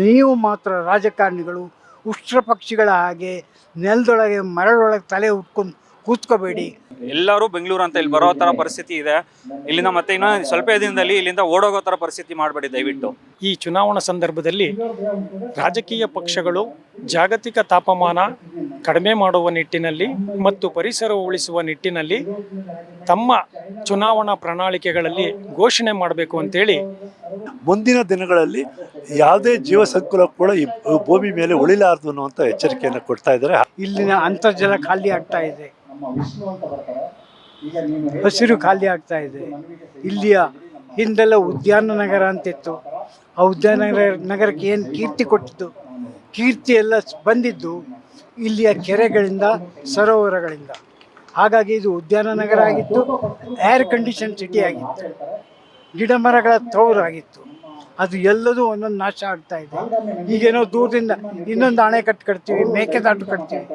ನೀವು ಮಾತ್ರ ರಾಜಕಾರಣಿಗಳು ಉಷ್ಟ್ರ ಪಕ್ಷಿಗಳ ಹಾಗೆ ನೆಲದೊಳಗೆ ಮರಳೊಳಗೆ ತಲೆ ಉಟ್ಕೊಂಡು ಕೂತ್ಕೋಬೇಡಿ. ಎಲ್ಲರೂ ಬೆಂಗಳೂರು ಅಂತ ಇಲ್ಲಿ ಬರೋ ತರ ಪರಿಸ್ಥಿತಿ ಇದೆ. ಇಲ್ಲಿಂದ ಮತ್ತೆ ಇನ್ನೂ ಸ್ವಲ್ಪ ದಿನದಲ್ಲಿ ಇಲ್ಲಿಂದ ಓಡೋಗೋ ತರ ಪರಿಸ್ಥಿತಿ ಮಾಡಬೇಡಿ ದಯವಿಟ್ಟು. ಈ ಚುನಾವಣಾ ಸಂದರ್ಭದಲ್ಲಿ ರಾಜಕೀಯ ಪಕ್ಷಗಳು ಜಾಗತಿಕ ತಾಪಮಾನ ಕಡಿಮೆ ಮಾಡುವ ನಿಟ್ಟಿನಲ್ಲಿ ಮತ್ತು ಪರಿಸರ ಉಳಿಸುವ ನಿಟ್ಟಿನಲ್ಲಿ ತಮ್ಮ ಚುನಾವಣಾ ಪ್ರಣಾಳಿಕೆಗಳಲ್ಲಿ ಘೋಷಣೆ ಮಾಡಬೇಕು ಅಂತೇಳಿ ಮುಂದಿನ ದಿನಗಳಲ್ಲಿ ಯಾವುದೇ ಜೀವ ಸಂಕುಲ ಕೂಡ ಈ ಭೂಮಿ ಮೇಲೆ ಉಳಿಲಾರದು ಅನ್ನುವಂಥ ಎಚ್ಚರಿಕೆಯನ್ನು ಕೊಡ್ತಾ ಇದ್ದಾರೆ. ಇಲ್ಲಿನ ಅಂತರ್ಜಲ ಖಾಲಿ ಆಗ್ತಾ ಇದೆ. ಹಸಿರು ಖಾಲಿ ಆಗ್ತಾ ಇದೆ. ಇಲ್ಲಿಯ ಹಿಂದೆಲ್ಲ ಉದ್ಯಾನ ನಗರ ಅಂತಿತ್ತು. ಆ ಉದ್ಯಾನ ನಗರ ನಗರಕ್ಕೆ ಏನು ಕೀರ್ತಿ ಕೊಟ್ಟಿತ್ತು ಕೀರ್ತಿ ಎಲ್ಲ ಬಂದಿದ್ದು. ಇಲ್ಲಿಯ ಕೆರೆಗಳಿಂದ, ಸರೋವರಗಳಿಂದ. ಹಾಗಾಗಿ ಇದು ಉದ್ಯಾನ ನಗರ ಆಗಿತ್ತು ಏರ್ ಕಂಡೀಷನ್ ಸಿಟಿ ಆಗಿತ್ತು. ಗಿಡ ಮರಗಳ ತೋರಾಗಿತ್ತು ಅದು ಎಲ್ಲದೂ ಒಂದೊಂದು ನಾಶ ಆಗ್ತಾ ಇದೆ. ಈಗೇನೋ ದೂರದಿಂದ ಇನ್ನೊಂದು ಅಣೆಕಟ್ಟು ಕಟ್ತೀವಿ ಮೇಕೆದಾಟು ಕಟ್ತೀವಿ,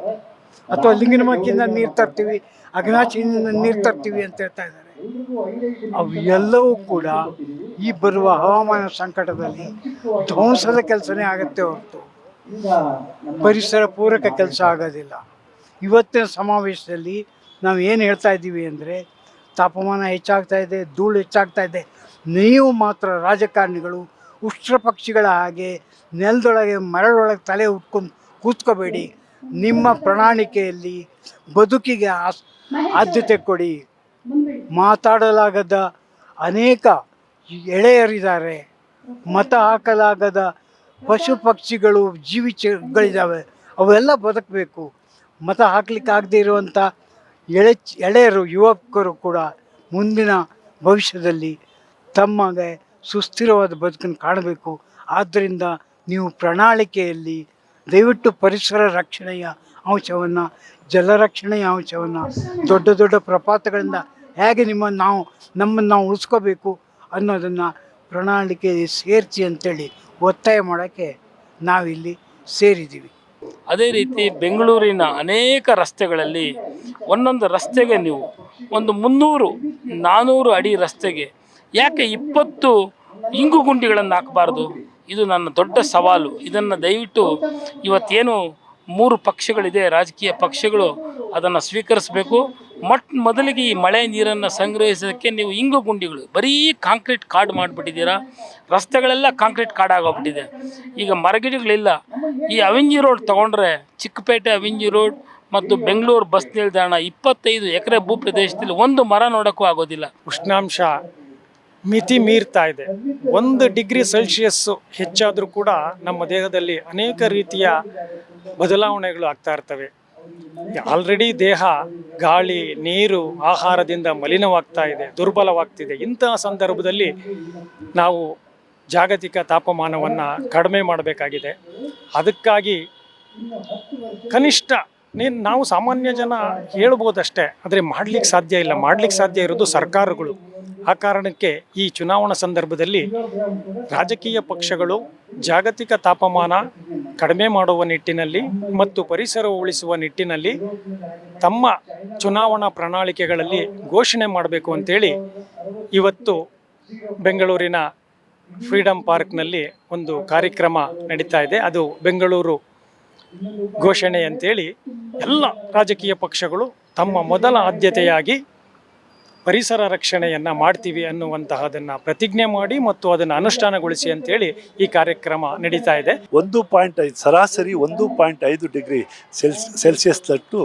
ಅಥವಾ ಲಿಂಗನಮಕ್ಕಿಂದ ನೀರು ತರ್ತೀವಿ, ಅಗ್ನಾಶಿಯಿಂದ ನೀರು ತರ್ತೀವಿ ಅಂತ ಹೇಳ್ತಾ ಇದ್ದಾರೆ. ಅವು ಎಲ್ಲವೂ ಕೂಡ ಈ ಬರುವ ಹವಾಮಾನ ಸಂಕಟದಲ್ಲಿ ಧ್ವಂಸದ ಕೆಲಸನೇ ಆಗುತ್ತೆ ಹೊರತು. ಪರಿಸರ ಪೂರಕ ಕೆಲಸ ಆಗೋದಿಲ್ಲ. ಇವತ್ತಿನ ಸಮಾವೇಶದಲ್ಲಿ ನಾವು ಏನು ಹೇಳ್ತಾ ಇದ್ದೀವಿ ಅಂದರೆ ತಾಪಮಾನ ಹೆಚ್ಚಾಗ್ತಾ ಇದೆ ಧೂಳು ಹೆಚ್ಚಾಗ್ತಾ ಇದೆ. ನೀವು ಮಾತ್ರ ರಾಜಕಾರಣಿಗಳು ಉಷ್ಟ್ರ ಪಕ್ಷಿಗಳ ಹಾಗೆ ನೆಲದೊಳಗೆ ಮರಳೊಳಗೆ ತಲೆ ಉಟ್ಕೊಂಡು ಕೂತ್ಕೋಬೇಡಿ. ನಿಮ್ಮ ಪ್ರಣಾಳಿಕೆಯಲ್ಲಿ ಬದುಕಿಗೆ ಆಸ್- ಆದ್ಯತೆ ಕೊಡಿ. ಮಾತಾಡಲಾಗದ ಅನೇಕ ಎಳೆಯರಿದ್ದಾರೆ. ಮತ ಹಾಕಲಾಗದ ಪಶು ಪಕ್ಷಿಗಳು ಜೀವಿಗಳಿದ್ದಾವೆ, ಅವೆಲ್ಲ ಬದುಕಬೇಕು. ಮತ ಹಾಕ್ಲಿಕ್ಕೆ ಆಗದೆ ಇರುವಂಥ ಎಳೆ ಎಳೆಯರು, ಯುವಕರು ಕೂಡ ಮುಂದಿನ ಭವಿಷ್ಯದಲ್ಲಿ ತಮಗೆ ಸುಸ್ಥಿರವಾದ ಬದುಕನ್ನು ಕಾಣಬೇಕು. ಆದ್ದರಿಂದ ನೀವು ಪ್ರಣಾಳಿಕೆಯಲ್ಲಿ ದಯವಿಟ್ಟು ಪರಿಸರ ರಕ್ಷಣೆಯ ಅಂಶವನ್ನು ಜಲರಕ್ಷಣೆಯ ಅಂಶವನ್ನು, ದೊಡ್ಡ ದೊಡ್ಡ ಪ್ರಪಾತಗಳಿಂದ ಹೇಗೆ ನಿಮ್ಮ ನಾವು, ನಮ್ಮನ್ನು ನಾವು ಉಳಿಸ್ಕೋಬೇಕು ಅನ್ನೋದನ್ನು ಪ್ರಣಾಳಿಕೆ ಸೇರಿಸಿ ಅಂತೇಳಿ ಒತ್ತಾಯ ಮಾಡೋಕ್ಕೆ ನಾವಿಲ್ಲಿ ಸೇರಿದ್ದೀವಿ. ಅದೇ ರೀತಿ ಬೆಂಗಳೂರಿನ ಅನೇಕ ರಸ್ತೆಗಳಲ್ಲಿ ಒಂದೊಂದು ರಸ್ತೆಗೆ ನೀವು ಒಂದು ಮುನ್ನೂರು ನಾನ್ನೂರು ಅಡಿ ರಸ್ತೆಗೆ ಯಾಕೆ ಇಪ್ಪತ್ತು ಇಂಗು ಗುಂಡಿಗಳನ್ನು ಹಾಕಬಾರ್ದು? ಇದು ನನ್ನ ದೊಡ್ಡ ಸವಾಲು. ಇದನ್ನು ದಯವಿಟ್ಟು ಇವತ್ತೇನು ಮೂರು ಪಕ್ಷಗಳಿದೆ, ರಾಜಕೀಯ ಪಕ್ಷಗಳು ಅದನ್ನು ಸ್ವೀಕರಿಸಬೇಕು. ಮೊಟ್ಟ ಮೊದಲಿಗೆ ಈ ಮಳೆ ನೀರನ್ನು ಸಂಗ್ರಹಿಸೋದಕ್ಕೆ ನೀವು ಇಂಗು ಗುಂಡಿಗಳು, ಬರೀ ಕಾಂಕ್ರೀಟ್ ಕಾಡ್ ಮಾಡಿಬಿಟ್ಟಿದ್ದೀರಾ? ರಸ್ತೆಗಳೆಲ್ಲ ಕಾಂಕ್ರೀಟ್ ಕಾಡಾಗೋಗ್ಬಿಟ್ಟಿದೆ ಈಗ ಮರಗಿಡಗಳಿಲ್ಲ. ಈ ಅವಿಂಜಿ ರೋಡ್ ತೊಗೊಂಡ್ರೆ ಚಿಕ್ಕಪೇಟೆ ಅವಿಂಜಿ ರೋಡ್ ಮತ್ತು ಬೆಂಗಳೂರು ಬಸ್ ನಿಲ್ದಾಣ ಇಪ್ಪತ್ತೈದು ಎಕರೆ ಭೂ ಪ್ರದೇಶದಲ್ಲಿ ಒಂದು ಮರ ನೋಡೋಕ್ಕೂ ಆಗೋದಿಲ್ಲ. ಉಷ್ಣಾಂಶ ಮಿತಿ ಮೀರ್ತಾ ಇದೆ. ಒಂದು ಡಿಗ್ರಿ ಸೆಲ್ಸಿಯಸ್ಸು ಹೆಚ್ಚಾದರೂ ಕೂಡ ನಮ್ಮ ದೇಹದಲ್ಲಿ ಅನೇಕ ರೀತಿಯ ಬದಲಾವಣೆಗಳು ಆಗ್ತಾ ಇರ್ತವೆ. ಆಲ್ರೆಡಿ ದೇಹ, ಗಾಳಿ, ನೀರು, ಆಹಾರದಿಂದ ಮಲಿನವಾಗ್ತಾ ಇದೆ, ದುರ್ಬಲವಾಗ್ತಿದೆ. ಇಂತಹ ಸಂದರ್ಭದಲ್ಲಿ ನಾವು ಜಾಗತಿಕ ತಾಪಮಾನವನ್ನು ಕಡಿಮೆ ಮಾಡಬೇಕಾಗಿದೆ. ಅದಕ್ಕಾಗಿ ಕನಿಷ್ಠ ನೀನು ನಾವು ಸಾಮಾನ್ಯ ಜನ ಹೇಳ್ಬೋದಷ್ಟೇ, ಆದರೆ ಮಾಡ್ಲಿಕ್ಕೆ ಸಾಧ್ಯ ಇಲ್ಲ. ಮಾಡ್ಲಿಕ್ಕೆ ಸಾಧ್ಯ ಇರೋದು ಸರ್ಕಾರಗಳು. ಆ ಕಾರಣಕ್ಕೆ ಈ ಚುನಾವಣಾ ಸಂದರ್ಭದಲ್ಲಿ ರಾಜಕೀಯ ಪಕ್ಷಗಳು ಜಾಗತಿಕ ತಾಪಮಾನ ಕಡಿಮೆ ಮಾಡುವ ನಿಟ್ಟಿನಲ್ಲಿ ಮತ್ತು ಪರಿಸರ ಉಳಿಸುವ ನಿಟ್ಟಿನಲ್ಲಿ ತಮ್ಮ ಚುನಾವಣಾ ಪ್ರಣಾಳಿಕೆಗಳಲ್ಲಿ ಘೋಷಣೆ ಮಾಡಬೇಕು ಅಂತೇಳಿ ಇವತ್ತು ಬೆಂಗಳೂರಿನ ಫ್ರೀಡಂ ಪಾರ್ಕ್ನಲ್ಲಿ ಒಂದು ಕಾರ್ಯಕ್ರಮ ನಡೀತಾ ಇದೆ. ಅದು ಬೆಂಗಳೂರು ಘೋಷಣೆ ಅಂತೇಳಿ ಎಲ್ಲ ರಾಜಕೀಯ ಪಕ್ಷಗಳು ತಮ್ಮ ಮೊದಲ ಆದ್ಯತೆಯಾಗಿ ಪರಿಸರ ರಕ್ಷಣೆಯನ್ನು ಮಾಡ್ತೀವಿ ಅನ್ನುವಂತಹದನ್ನು ಪ್ರತಿಜ್ಞೆ ಮಾಡಿ ಮತ್ತು ಅದನ್ನು ಅನುಷ್ಠಾನಗೊಳಿಸಿ ಅಂತೇಳಿ ಈ ಕಾರ್ಯಕ್ರಮ ನಡೀತಾ ಇದೆ. ಒಂದು ಪಾಯಿಂಟ್ ಐದು, ಸರಾಸರಿ ಒಂದು ಪಾಯಿಂಟ್ ಐದು ಡಿಗ್ರಿ ಸೆಲ್ಸ್ ಸೆಲ್ಸಿಯಸ್ದಟ್ಟು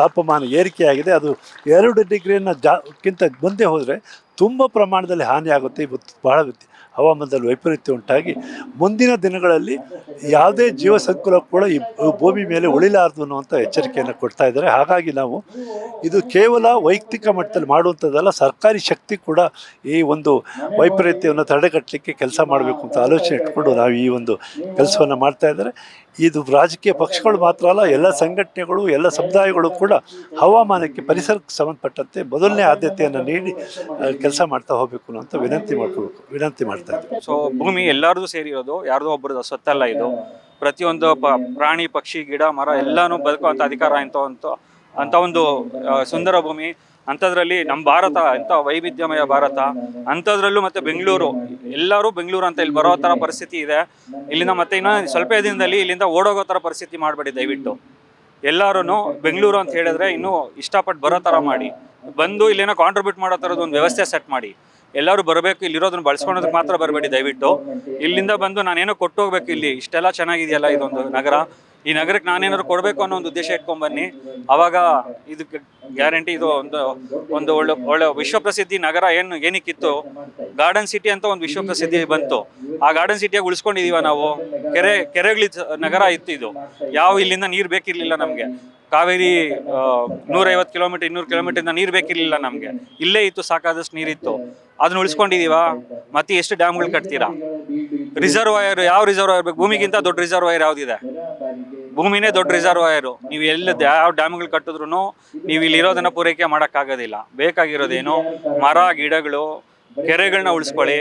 ತಾಪಮಾನ ಏರಿಕೆಯಾಗಿದೆ. ಅದು ಎರಡು ಡಿಗ್ರಿನ ಜಾಕ್ಕಿಂತ ಮುಂದೆ ಹೋದರೆ ತುಂಬ ಪ್ರಮಾಣದಲ್ಲಿ ಹಾನಿಯಾಗುತ್ತೆ ಇವತ್ತು ಬಹಳ ಹವಾಮಾನದಲ್ಲಿ ವೈಪರೀತ್ಯ ಉಂಟಾಗಿ ಮುಂದಿನ ದಿನಗಳಲ್ಲಿ ಯಾವುದೇ ಜೀವ ಸಂಕುಲ ಕೂಡ ಈ ಭೂಮಿ ಮೇಲೆ ಉಳಿಲಾರದು ಅನ್ನುವಂಥ ಎಚ್ಚರಿಕೆಯನ್ನು ಕೊಡ್ತಾ ಇದ್ದಾರೆ. ಹಾಗಾಗಿ ನಾವು ಇದು ಕೇವಲ ವೈಯಕ್ತಿಕ ಮಟ್ಟದಲ್ಲಿ ಮಾಡುವಂಥದ್ದಲ್ಲ, ಸರ್ಕಾರಿ ಶಕ್ತಿ ಕೂಡ ಈ ಒಂದು ವೈಪರೀತ್ಯವನ್ನು ತಡೆಗಟ್ಟಲಿಕ್ಕೆ ಕೆಲಸ ಮಾಡಬೇಕು ಅಂತ ಆಲೋಚನೆ ಇಟ್ಕೊಂಡು ನಾವು ಈ ಒಂದು ಕೆಲಸವನ್ನು ಮಾಡ್ತಾ ಇದ್ದಾರೆ. ಇದು ರಾಜಕೀಯ ಪಕ್ಷಗಳು ಮಾತ್ರ ಅಲ್ಲ, ಎಲ್ಲ ಸಂಘಟನೆಗಳು, ಎಲ್ಲ ಸಮುದಾಯಗಳು ಕೂಡ ಹವಾಮಾನಕ್ಕೆ ಪರಿಸರಕ್ಕೆ ಸಂಬಂಧಪಟ್ಟಂತೆ ಮೊದಲನೇ ಆದ್ಯತೆಯನ್ನು ನೀಡಿ ಕೆಲಸ ಮಾಡ್ತಾ ಹೋಗಬೇಕು ಅಂತ ವಿನಂತಿ ಮಾಡ್ಕೋಬೇಕು ವಿನಂತಿ ಮಾಡ್ತಾ ಇದ್ದೀವಿ. ಸೊ ಭೂಮಿ ಎಲ್ಲರದು ಸೇರಿರೋದು, ಯಾರ್ದೋ ಒಬ್ಬರದ್ದು ಸ್ವತ್ತಲ್ಲ ಇದು. ಪ್ರತಿಯೊಂದು ಪ್ರಾಣಿ, ಪಕ್ಷಿ, ಗಿಡ, ಮರ ಎಲ್ಲಾನು ಬದುಕುವಂಥ ಅಧಿಕಾರ ಅಂತ ಅಂತ ಒಂದು ಸುಂದರ ಭೂಮಿ. ಅಂಥದ್ರಲ್ಲಿ ನಮ್ಮ ಭಾರತ, ಎಂಥ ವೈವಿಧ್ಯಮಯ ಭಾರತ ಅಂಥದ್ರಲ್ಲೂ ಮತ್ತೆ ಬೆಂಗಳೂರು, ಎಲ್ಲರೂ ಬೆಂಗಳೂರು ಅಂತ ಇಲ್ಲಿ ಬರೋ ಥರ ಪರಿಸ್ಥಿತಿ ಇದೆ. ಇಲ್ಲಿಂದ ಮತ್ತೆ ಇನ್ನೂ ಸ್ವಲ್ಪ ದಿನದಲ್ಲಿ ಇಲ್ಲಿಂದ ಓಡೋಗೋ ಥರ ಪರಿಸ್ಥಿತಿ ಮಾಡಬೇಡಿ ದಯವಿಟ್ಟು. ಎಲ್ಲರೂ ಬೆಂಗಳೂರು ಅಂತ ಹೇಳಿದ್ರೆ ಇನ್ನೂ ಇಷ್ಟಪಟ್ಟು ಬರೋ ಥರ ಮಾಡಿ. ಬಂದು ಇಲ್ಲೇನೋ ಕಾಂಟ್ರಿಬ್ಯೂಟ್ ಮಾಡೋ ಥರದ ಒಂದು ವ್ಯವಸ್ಥೆ ಸೆಟ್ ಮಾಡಿ. ಎಲ್ಲರೂ ಬರಬೇಕು ಇಲ್ಲಿರೋದನ್ನ ಬಳಸ್ಕೊಳೋದಕ್ಕೆ ಮಾತ್ರ ಬರಬೇಡಿ ದಯವಿಟ್ಟು. ಇಲ್ಲಿಂದ ಬಂದು ನಾನೇನೋ ಕೊಟ್ಟು ಹೋಗ್ಬೇಕು ಇಲ್ಲಿ. ಇಷ್ಟೆಲ್ಲ ಚೆನ್ನಾಗಿದೆಯಲ್ಲ ಇದೊಂದು ನಗರ. ಈ ನಗರಕ್ಕೆ ನಾನೇನಾದ್ರು ಕೊಡಬೇಕು ಅನ್ನೋ ಒಂದು ಉದ್ದೇಶ ಇಟ್ಕೊಂಡ್ಬನ್ನಿ ಅವಾಗ ಇದಕ್ಕೆ ಗ್ಯಾರಂಟಿ ಇದು ಒಂದು ಒಂದು ಒಳ್ಳೆ ಒಳ್ಳೆ ವಿಶ್ವಪ್ರಸಿದ್ಧಿ ನಗರ ಏನು, ಏನಕ್ಕಿತ್ತು? ಗಾರ್ಡನ್ ಸಿಟಿ ಅಂತ ಒಂದು ವಿಶ್ವಪ್ರಸಿದ್ಧಿ ಬಂತು. ಆ ಗಾರ್ಡನ್ ಸಿಟಿಯಾಗಿ ಉಳಿಸ್ಕೊಂಡಿದೀವ ನಾವು. ಕೆರೆ, ಕೆರೆಗಳ ನಗರ ಇತ್ತು ಇದು. ಯಾವ ಇಲ್ಲಿಂದ ನೀರು ಬೇಕಿರ್ಲಿಲ್ಲ ನಮಗೆ. ಕಾವೇರಿ ನೂರೈವತ್ತು ಕಿಲೋಮೀಟರ್, ಇನ್ನೂರು ಕಿಲೋಮೀಟರಿಂದ ನೀರು ಬೇಕಿರ್ಲಿಲ್ಲ ನಮಗೆ. ಇಲ್ಲೇ ಇತ್ತು, ಸಾಕಾದಷ್ಟು ನೀರಿತ್ತು. ಅದನ್ನ ಉಳಿಸ್ಕೊಂಡಿದೀವ. ಮತ್ತೆ ಎಷ್ಟು ಡ್ಯಾಮ್ಗಳು ಕಟ್ತೀರಾ? ರಿಸರ್ವಾಯರ್ ಯಾವ ರಿಸರ್ವಾಯರ್ ಬೇಕು? ಭೂಮಿಗಿಂತ ದೊಡ್ಡ ರಿಸರ್ವಾಯರ್ ಯಾವ್ದಿದೆ? ಭೂಮಿನೇ ದೊಡ್ಡ ರಿಸರ್ವಾಯರು ನೀವು ಎಲ್ಲ ಯಾವ ಡ್ಯಾಮ್ಗಳು ಕಟ್ಟಿದ್ರು ನೀವು ಇಲ್ಲಿರೋದನ್ನ ಪೂರೈಕೆ ಮಾಡೋಕ್ಕಾಗೋದಿಲ್ಲ. ಬೇಕಾಗಿರೋದೇನು ಮರ, ಗಿಡಗಳು ಕೆರೆಗಳನ್ನ ಉಳಿಸ್ಕೊಳ್ಳಿ.